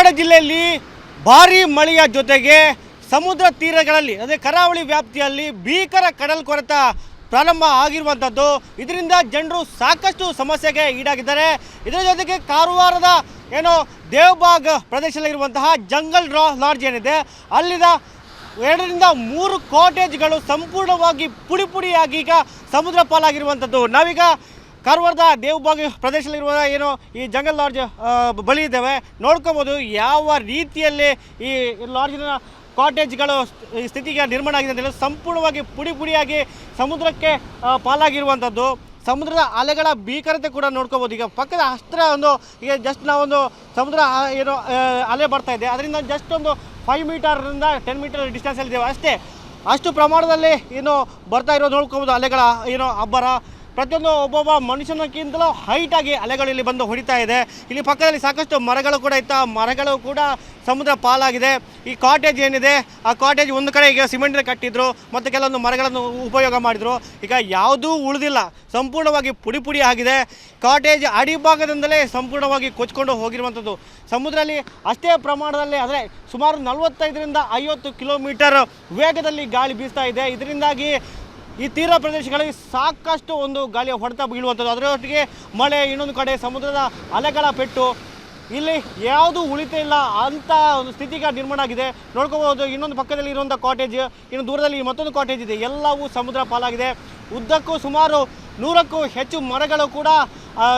ಶಿವಮೊಗ್ಗ ಜಿಲ್ಲೆಯಲ್ಲಿ ಭಾರೀ ಮಳೆಯ ಜೊತೆಗೆ ಸಮುದ್ರ ತೀರಗಳಲ್ಲಿ, ಅದೇ ಕರಾವಳಿ ವ್ಯಾಪ್ತಿಯಲ್ಲಿ ಭೀಕರ ಕಡಲ್ ಕೊರೆತ ಪ್ರಾರಂಭ ಆಗಿರುವಂಥದ್ದು. ಇದರಿಂದ ಜನರು ಸಾಕಷ್ಟು ಸಮಸ್ಯೆಗೆ ಈಡಾಗಿದ್ದಾರೆ. ಇದರ ಜೊತೆಗೆ ಕಾರವಾರದ ಏನು ದೇವಬಾಗ್ ಪ್ರದೇಶದಲ್ಲಿರುವಂತಹ ಜಂಗಲ್ ರಾ, ಲಾಡ್ಜ್ ಏನಿದೆ ಅಲ್ಲಿನ ಎರಡರಿಂದ ಮೂರು ಕಾಟೇಜ್ಗಳು ಸಂಪೂರ್ಣವಾಗಿ ಪುಡಿ ಪುಡಿಯಾಗಿ ಈಗ ಸಮುದ್ರ ಪಾಲಾಗಿರುವಂಥದ್ದು. ನಾವೀಗ ಕಾರವಾರದ ದೇವಬಾಗಿ ಪ್ರದೇಶದಲ್ಲಿರುವ ಏನು ಈ ಜಂಗಲ್ ಲಾಡ್ಜ್ ಬಳಿ ಇದ್ದೇವೆ. ನೋಡ್ಕೋಬೋದು ಯಾವ ರೀತಿಯಲ್ಲಿ ಈ ಲಾಡ್ಜಿನ ಕಾಟೇಜ್ಗಳು ಸ್ಥಿತಿಗೆ ನಿರ್ಮಾಣ ಆಗಿದೆ ಅಂತ ಹೇಳಿ ಸಂಪೂರ್ಣವಾಗಿ ಪುಡಿ ಪುಡಿಯಾಗಿ ಸಮುದ್ರಕ್ಕೆ ಪಾಲಾಗಿರುವಂಥದ್ದು. ಸಮುದ್ರದ ಅಲೆಗಳ ಭೀಕರತೆ ಕೂಡ ನೋಡ್ಕೋಬೋದು. ಈಗ ಪಕ್ಕದ ಹತ್ತಿರ ಒಂದು, ಈಗ ಜಸ್ಟ್ ನಾವೊಂದು ಸಮುದ್ರ ಏನು ಅಲೆ ಬರ್ತಾ ಇದೆ. ಅದರಿಂದ ಜಸ್ಟ್ ಒಂದು ಫೈವ್ ಮೀಟರಿಂದ ಟೆನ್ ಮೀಟರ್ ಡಿಸ್ಟೆನ್ಸಲ್ಲಿದ್ದೇವೆ ಅಷ್ಟೇ, ಅಷ್ಟು ಪ್ರಮಾಣದಲ್ಲಿ ಏನು ಬರ್ತಾ ಇರೋದು ನೋಡ್ಕೋಬೋದು ಅಲೆಗಳ, ಏನು ಅಬ್ಬರ. ಪ್ರತಿಯೊಂದು ಒಬ್ಬೊಬ್ಬ ಮನುಷ್ಯನಕ್ಕಿಂತಲೂ ಹೈಟಾಗಿ ಅಲೆಗಳು ಇಲ್ಲಿ ಬಂದು ಹೊಡಿತಾ ಇದೆ. ಇಲ್ಲಿ ಪಕ್ಕದಲ್ಲಿ ಸಾಕಷ್ಟು ಮರಗಳು ಕೂಡ ಇತ್ತು. ಆ ಮರಗಳು ಕೂಡ ಸಮುದ್ರ ಪಾಲಾಗಿದೆ. ಈ ಕಾಟೇಜ್ ಏನಿದೆ? ಆ ಕಾಟೇಜ್ ಒಂದು ಕಡೆ ಈಗ ಸಿಮೆಂಟಿನ ಕಟ್ಟಿದ್ರು, ಮತ್ತು ಕೆಲವೊಂದು ಮರಗಳನ್ನು ಉಪಯೋಗ ಮಾಡಿದರು. ಈಗ ಯಾವುದೂ ಉಳಿದಿಲ್ಲ. ಸಂಪೂರ್ಣವಾಗಿ ಪುಡಿ ಪುಡಿ ಆಗಿದೆ. ಕಾಟೇಜ್ ಅಡಿಭಾಗದಿಂದಲೇ ಸಂಪೂರ್ಣವಾಗಿ ಕೊಚ್ಕೊಂಡು ಹೋಗಿರುವಂಥದ್ದು. ಸಮುದ್ರದಲ್ಲಿ ಅಷ್ಟೇ ಪ್ರಮಾಣದಲ್ಲಿ ಅಂದರೆ ಸುಮಾರು ನಲವತ್ತೈದರಿಂದ ಐವತ್ತು ಕಿಲೋಮೀಟರ್ ವೇಗದಲ್ಲಿ ಗಾಳಿ ಬೀಸ್ತಾ ಇದೆ. ಇದರಿಂದಾಗಿ ಈ ತೀರ ಪ್ರದೇಶಗಳಲ್ಲಿ ಸಾಕಷ್ಟು ಒಂದು ಗಾಳಿಯ ಹೊಡೆತ ಬೀಳುವಂಥದ್ದು. ಅದರೊಟ್ಟಿಗೆ ಮಳೆ ಇನ್ನೊಂದು ಕಡೆ ಸಮುದ್ರದ ಅಲೆಗಳ ಪೆಟ್ಟು. ಇಲ್ಲಿ ಯಾವುದು ಉಳಿತ ಇಲ್ಲ ಅಂತ ಒಂದು ಸ್ಥಿತಿಗೆ ನಿರ್ಮಾಣ ಆಗಿದೆ. ನೋಡ್ಕೋಬಹುದು ಇನ್ನೊಂದು ಪಕ್ಕದಲ್ಲಿ ಇರುವಂಥ ಕಾಟೇಜ್ ಇನ್ನು ದೂರದಲ್ಲಿ ಮತ್ತೊಂದು ಕಾಟೇಜ್ ಇದೆ. ಎಲ್ಲವೂ ಸಮುದ್ರ ಪಾಲಾಗಿದೆ. ಉದ್ದಕ್ಕೂ ಸುಮಾರು ನೂರಕ್ಕೂ ಹೆಚ್ಚು ಮರಗಳು ಕೂಡ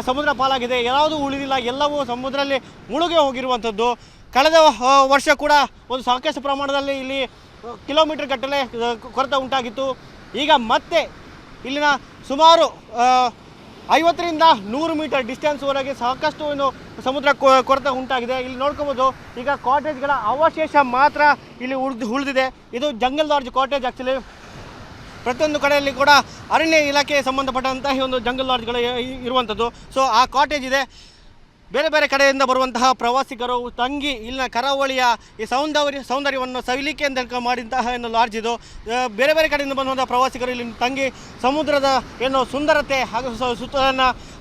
ಸಮುದ್ರ ಪಾಲಾಗಿದೆ. ಯಾವುದು ಉಳಿದಿಲ್ಲ, ಎಲ್ಲವೂ ಸಮುದ್ರದಲ್ಲಿ ಮುಳುಗಿ ಹೋಗಿರುವಂಥದ್ದು. ಕಳೆದ ವರ್ಷ ಕೂಡ ಒಂದು ಸಾಕಷ್ಟು ಪ್ರಮಾಣದಲ್ಲಿ ಇಲ್ಲಿ ಕಿಲೋಮೀಟರ್ ಗಟ್ಟಲೆ ಕೊರತೆ ಉಂಟಾಗಿತ್ತು. ಈಗ ಮತ್ತೆ ಇಲ್ಲಿನ ಸುಮಾರು ಐವತ್ತರಿಂದ ನೂರು ಮೀಟರ್ ಡಿಸ್ಟೆನ್ಸ್ವರೆಗೆ ಸಾಕಷ್ಟು ಏನು ಸಮುದ್ರ ಕೊರತೆ ಉಂಟಾಗಿದೆ. ಇಲ್ಲಿ ನೋಡ್ಕೊಬೋದು, ಈಗ ಕಾಟೇಜ್ಗಳ ಅವಶೇಷ ಮಾತ್ರ ಇಲ್ಲಿ ಉಳಿದು, ಉಳಿದಿದೆ. ಇದು ಜಂಗಲ್ ಲಾಡ್ಜ್ ಕಾಟೇಜ್ ಆ್ಯಕ್ಚುಲಿ ಪ್ರತಿಯೊಂದು ಕಡೆಯಲ್ಲಿ ಕೂಡ ಅರಣ್ಯ ಇಲಾಖೆಗೆ ಸಂಬಂಧಪಟ್ಟಂತಹ ಒಂದು ಜಂಗಲ್ ಲಾಡ್ಜ್ಗಳು ಇರುವಂಥದ್ದು. ಸೊ ಆ ಕಾಟೇಜ್ ಇದೆ. ಬೇರೆ ಬೇರೆ ಕಡೆಯಿಂದ ಬರುವಂತಹ ಪ್ರವಾಸಿಗರು ತಂಗಿ ಇಲ್ಲಿನ ಕರಾವಳಿಯ ಈ ಸೌಂದರ್ಯ ಸೌಂದರ್ಯವನ್ನು ಸವಿಲಿಕೆ ಅಂತ ಮಾಡಿದಂತಹ ಏನು ಲಾಡ್ಜ್ ಇದು ಬೇರೆ ಬೇರೆ ಕಡೆಯಿಂದ ಬಂದಂಥ ಪ್ರವಾಸಿಗರು ಇಲ್ಲಿ ತಂಗಿ ಸಮುದ್ರದ ಏನು ಸುಂದರತೆ ಹಾಗೂ ಸುತ್ತ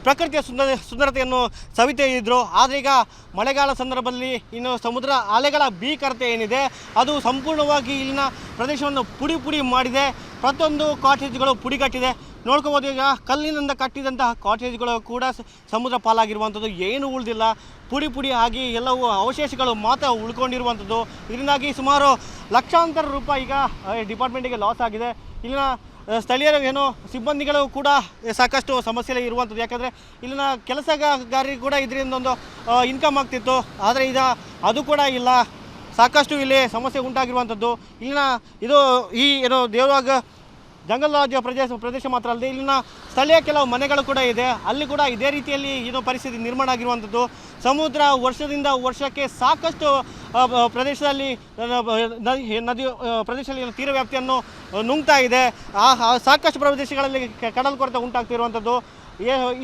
ಪ್ರಕೃತಿಯ ಸುಂದರ, ಸುಂದರತೆಯನ್ನು ಸವಿತೆ ಇದ್ದರು ಆದರೆ ಈಗ ಮಳೆಗಾಲ ಸಂದರ್ಭದಲ್ಲಿ ಇನ್ನು ಸಮುದ್ರ ಅಲೆಗಳ ಭೀಕರತೆ ಏನಿದೆ, ಅದು ಸಂಪೂರ್ಣವಾಗಿ ಇಲ್ಲಿನ ಪ್ರದೇಶವನ್ನು ಪುಡಿ ಪುಡಿ ಮಾಡಿದೆ. ಪ್ರತಿಯೊಂದು ಕಾಟೇಜ್ಗಳು ಪುಡಿಗಟ್ಟಿದೆ. ನೋಡ್ಕೋಬೋದು ಈಗ ಕಲ್ಲಿನಿಂದ ಕಟ್ಟಿದಂತಹ ಕಾಟೇಜ್ಗಳು ಕೂಡ ಸಮುದ್ರ ಪಾಲಾಗಿರುವಂಥದ್ದು. ಏನು ಉಳಿದಿಲ್ಲ. ಪುಡಿ ಪುಡಿ ಆಗಿ ಎಲ್ಲವೂ ಅವಶೇಷಗಳು ಮಾತ್ರ ಉಳ್ಕೊಂಡಿರುವಂಥದ್ದು. ಇದರಿಂದಾಗಿ ಸುಮಾರು ಲಕ್ಷಾಂತರ ರೂಪಾಯಿ ಈಗ ಡಿಪಾರ್ಟ್ಮೆಂಟಿಗೆ ಲಾಸ್ ಆಗಿದೆ. ಇಲ್ಲಿನ ಸ್ಥಳೀಯರ ಸ್ಥಳೀಯರು ಏನು ಸಿಬ್ಬಂದಿಗಳು ಕೂಡ ಸಾಕಷ್ಟು ಸಮಸ್ಯೆ ಇರುವಂಥದ್ದು. ಯಾಕಂದರೆ ಇಲ್ಲಿನ ಕೆಲಸಗಾರರಿಗೆ ಕೂಡ ಇದರಿಂದ ಒಂದು ಇನ್ಕಮ್ ಆಗ್ತಿತ್ತು. ಆದರೆ ಈಗ ಅದು ಕೂಡ ಇಲ್ಲ. ಸಾಕಷ್ಟು ಇಲ್ಲಿ ಸಮಸ್ಯೆ ಉಂಟಾಗಿರುವಂಥದ್ದು. ಇಲ್ಲಿನ ಇದು ಈ ಏನು ಜಂಗಲ್ ರಾಜ್ಯ ಪ್ರದೇಶ ಪ್ರದೇಶ ಮಾತ್ರ ಅಲ್ಲದೆ ಇಲ್ಲಿನ ಸ್ಥಳೀಯ ಕೆಲವು ಮನೆಗಳು ಕೂಡ ಇದೆ. ಅಲ್ಲಿ ಕೂಡ ಇದೇ ರೀತಿಯಲ್ಲಿ ಏನೋ ಪರಿಸ್ಥಿತಿ ನಿರ್ಮಾಣ ಆಗಿರುವಂಥದ್ದು. ಸಮುದ್ರ ವರ್ಷದಿಂದ ವರ್ಷಕ್ಕೆ ಸಾಕಷ್ಟು ಪ್ರದೇಶದಲ್ಲಿ ನದಿ ಪ್ರದೇಶದಲ್ಲಿ ತೀರ ವ್ಯಾಪ್ತಿಯನ್ನು ನುಂಗ್ತಾ ಇದೆ. ಆ ಸಾಕಷ್ಟು ಪ್ರದೇಶಗಳಲ್ಲಿ ಕಡಲ್ ಕೊರತೆ ಉಂಟಾಗ್ತಿರುವಂಥದ್ದು.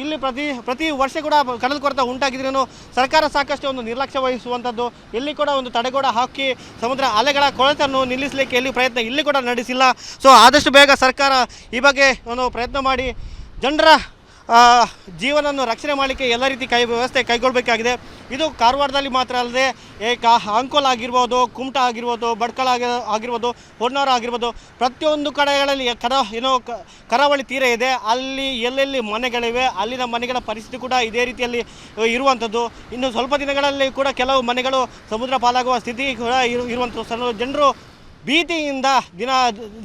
ಇಲ್ಲಿ ಪ್ರತಿ ಪ್ರತಿ ವರ್ಷ ಕೂಡ ಕಡಲ್ ಕೊರತೆ ಉಂಟಾಗಿದ್ರೂ ಸರ್ಕಾರ ಸಾಕಷ್ಟು ಒಂದು ನಿರ್ಲಕ್ಷ್ಯ ವಹಿಸುವಂಥದ್ದು. ಇಲ್ಲಿ ಕೂಡ ಒಂದು ತಡೆಗೋಡ ಹಾಕಿ ಸಮುದ್ರ ಅಲೆಗಳ ಕೊಳೆತನ್ನು ನಿಲ್ಲಿಸಲಿಕ್ಕೆ ಎಲ್ಲಿ ಪ್ರಯತ್ನ ಇಲ್ಲಿ ಕೂಡ ನಡೆಸಿಲ್ಲ. ಸೊ ಆದಷ್ಟು ಬೇಗ ಸರ್ಕಾರ ಈ ಬಗ್ಗೆ ಒಂದು ಪ್ರಯತ್ನ ಮಾಡಿ. ಜನರ ಜೀವನವನ್ನು ರಕ್ಷಣೆ ಮಾಡಲಿಕ್ಕೆ ಎಲ್ಲ ರೀತಿ ಕೈ ವ್ಯವಸ್ಥೆ ಕೈಗೊಳ್ಳಬೇಕಾಗಿದೆ ಇದು ಕಾರವಾರದಲ್ಲಿ ಮಾತ್ರ ಅಲ್ಲದೆ ಏಕ ಅಂಕೋಲ ಆಗಿರ್ಬೋದು, ಕುಮಟಾ ಆಗಿರ್ಬೋದು, ಬಡ್ಕಳ ಆಗಿ, ಆಗಿರ್ಬೋದು ಹೊನ್ನಾವರ ಆಗಿರ್ಬೋದು, ಪ್ರತಿಯೊಂದು ಕಡೆಗಳಲ್ಲಿ ಕರ, ಏನೋ ಕರಾವಳಿ ತೀರ ಇದೆ. ಅಲ್ಲಿ ಎಲ್ಲೆಲ್ಲಿ ಮನೆಗಳಿವೆ, ಅಲ್ಲಿನ ಮನೆಗಳ ಪರಿಸ್ಥಿತಿ ಕೂಡ ಇದೇ ರೀತಿಯಲ್ಲಿ ಇರುವಂಥದ್ದು. ಇನ್ನು ಸ್ವಲ್ಪ ದಿನಗಳಲ್ಲಿ ಕೂಡ ಕೆಲವು ಮನೆಗಳು ಸಮುದ್ರ ಪಾಲಾಗುವ ಸ್ಥಿತಿ ಕೂಡ ಇರು ಜನರು ಭೀತಿಯಿಂದ ದಿನ,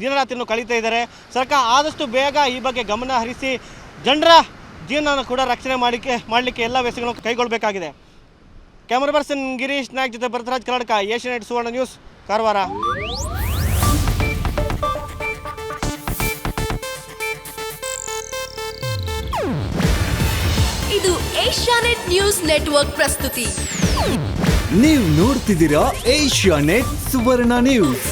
ದಿನರಾತ್ರಿಯನ್ನು ಕಳೀತಾ ಇದ್ದಾರೆ. ಸರ್ಕಾರ ಆದಷ್ಟು ಬೇಗ ಈ ಬಗ್ಗೆ ಗಮನ ಹರಿಸಿ ಜನರ ಜೀವನ ಕೂಡ ರಕ್ಷಣೆ ಮಾಡಲಿಕ್ಕೆ ಮಾಡಲಿಕ್ಕೆ ಎಲ್ಲ ವ್ಯವಸ್ಥೆಗಳನ್ನು ಕೈಗೊಳ್ಳಬೇಕಾಗಿದೆ. ಕ್ಯಾಮರಾ ಪರ್ಸನ್ ಗಿರೀಶ್ ನಾಯ್ಕ್ ಜೊತೆ ಭರತರಾಜ್ ಕರ್ನಾಟಕ ಏಷ್ಯಾನೆಟ್ ಸುವರ್ಣ ನ್ಯೂಸ್ ಕಾರವಾರ. ಇದು ಏಷ್ಯಾನೆಟ್ ನ್ಯೂಸ್ ನೆಟ್ವರ್ಕ್ ಪ್ರಸ್ತುತಿ. ನೀವು ನೋಡ್ತಿದ್ದೀರಾ ಏಷ್ಯಾನೆಟ್ ಸುವರ್ಣ ನ್ಯೂಸ್.